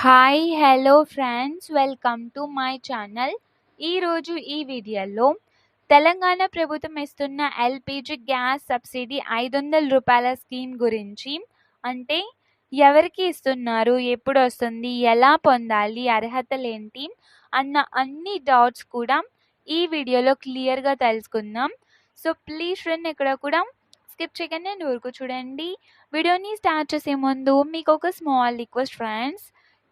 Hi hello friends welcome to my channel ఈరోజు ఈ వీడియోలో తెలంగాణ ప్రభుత్వం ఇస్తున్న ఎల్పిజి గ్యాస్ సబ్సిడీ ఐదు వందల రూపాయల స్కీమ్ గురించి అంటే ఎవరికి ఇస్తున్నారు ఎప్పుడు వస్తుంది ఎలా పొందాలి అర్హతలు ఏంటి అన్న అన్ని డౌట్స్ కూడా ఈ వీడియోలో క్లియర్గా తెలుసుకుందాం. సో ప్లీజ్ ఫ్రెండ్ ఇక్కడ కూడా స్కిప్ చేయకుండా నేను ఊరుకు చూడండి. వీడియోని స్టార్ట్ చేసే ముందు మీకు ఒక స్మాల్ రిక్వెస్ట్ ఫ్రెండ్స్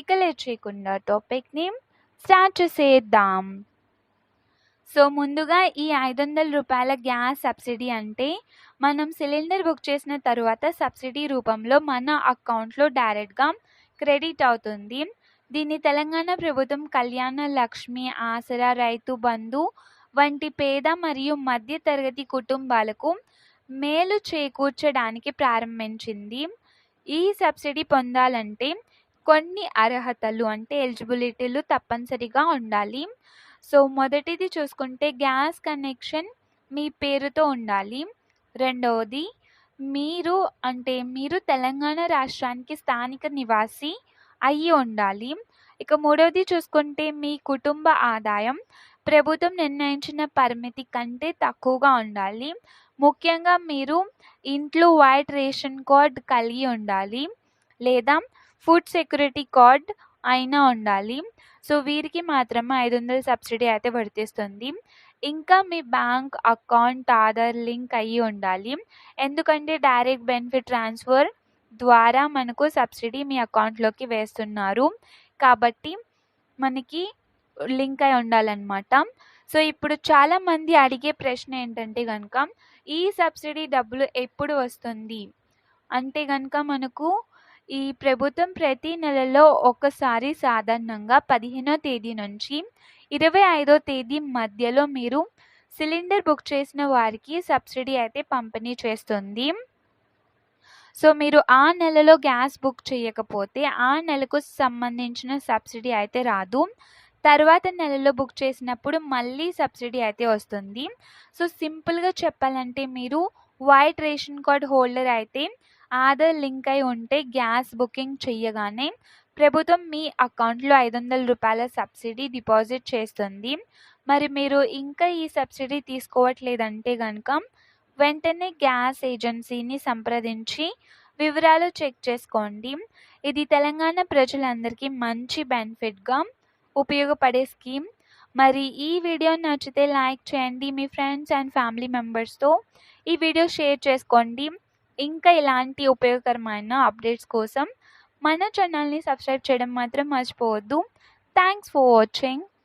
ఇక లేట్ చేయకుండా టాపిక్ని స్టార్ట్ చేసేద్దాం. సో ముందుగా ఈ ఐదు వందల రూపాయల గ్యాస్ సబ్సిడీ అంటే మనం సిలిండర్ బుక్ చేసిన తర్వాత సబ్సిడీ రూపంలో మన అకౌంట్లో డైరెక్ట్గా క్రెడిట్ అవుతుంది. దీన్ని తెలంగాణ ప్రభుత్వం కళ్యాణ లక్ష్మి ఆసరా రైతు బంధు వంటి పేద మరియు మధ్య తరగతి కుటుంబాలకు మేలు చేకూర్చడానికి ప్రారంభించింది. ఈ సబ్సిడీ పొందాలంటే కొన్ని అర్హతలు అంటే ఎలిజిబిలిటీలు తప్పనిసరిగా ఉండాలి. సో మొదటిది చూసుకుంటే గ్యాస్ కనెక్షన్ మీ పేరుతో ఉండాలి. రెండవది మీరు అంటే మీరు తెలంగాణ రాష్ట్రానికి స్థానిక నివాసి అయ్యి ఉండాలి. ఇక మూడవది చూసుకుంటే మీ కుటుంబ ఆదాయం. ప్రభుత్వం నిర్ణయించిన పరిమితి కంటే తక్కువగా ఉండాలి. ముఖ్యంగా మీరు ఇంట్లో వైట్ రేషన్ కార్డ్ కలిగి ఉండాలి. లేదా ఫుడ్ సెక్యూరిటీ కార్డ్ అయినా ఉండాలి. సో వీరికి మాత్రమే ఐదు వందల సబ్సిడీ అయితే వర్తిస్తుంది. ఇంకా మీ బ్యాంక్ అకౌంట్ ఆధార్ లింక్ అయ్యి ఉండాలి. ఎందుకంటే డైరెక్ట్ బెనిఫిట్ ట్రాన్స్ఫర్ ద్వారా మనకు సబ్సిడీ మీ అకౌంట్లోకి వేస్తున్నారు. కాబట్టి మనకి లింక్ అయి ఉండాలన్నమాట. సో ఇప్పుడు చాలామంది అడిగే ప్రశ్న ఏంటంటే కనుక ఈ సబ్సిడీ డబ్బులు ఎప్పుడు వస్తుంది? అంటే కనుక మనకు ఈ ప్రభుత్వం ప్రతి నెలలో ఒకసారి సాధారణంగా పదిహేనో తేదీ నుంచి ఇరవై ఐదో తేదీ మధ్యలో మీరు సిలిండర్ బుక్ చేసిన వారికి సబ్సిడీ అయితే పంపిణీ చేస్తుంది. సో మీరు ఆ నెలలో గ్యాస్ బుక్ చేయకపోతే ఆ నెలకు సంబంధించిన సబ్సిడీ అయితే రాదు. తర్వాత నెలలో బుక్ చేసినప్పుడు మళ్ళీ సబ్సిడీ అయితే వస్తుంది. సో సింపుల్గా చెప్పాలంటే మీరు వైట్ రేషన్ కార్డ్ హోల్డర్ అయితే ఆధార్ లింక్ అయి ఉంటే గ్యాస్ బుకింగ్ చేయగానే ప్రభుత్వం మీ అకౌంట్లో ఐదు వందల రూపాయల సబ్సిడీ డిపాజిట్ చేస్తుంది. మరి మీరు ఇంకా ఈ సబ్సిడీ తీసుకోవట్లేదంటే కనుక వెంటనే గ్యాస్ ఏజెన్సీని సంప్రదించి వివరాలు చెక్ చేసుకోండి. ఇది తెలంగాణ ప్రజలందరికీ మంచి బెనిఫిట్గా ఉపయోగపడే స్కీమ్. మరి ఈ వీడియో నచ్చితే లైక్ చేయండి మీ ఫ్రెండ్స్ అండ్ ఫ్యామిలీ మెంబర్స్తో ఈ వీడియో షేర్ చేసుకోండి. ఇంకా ఇలాంటి ఉపయోగకరమైన అప్డేట్స్ కోసం మన ఛానల్ని సబ్స్క్రైబ్ చేయడం మాత్రం మర్చిపోవద్దు. Thanks for watching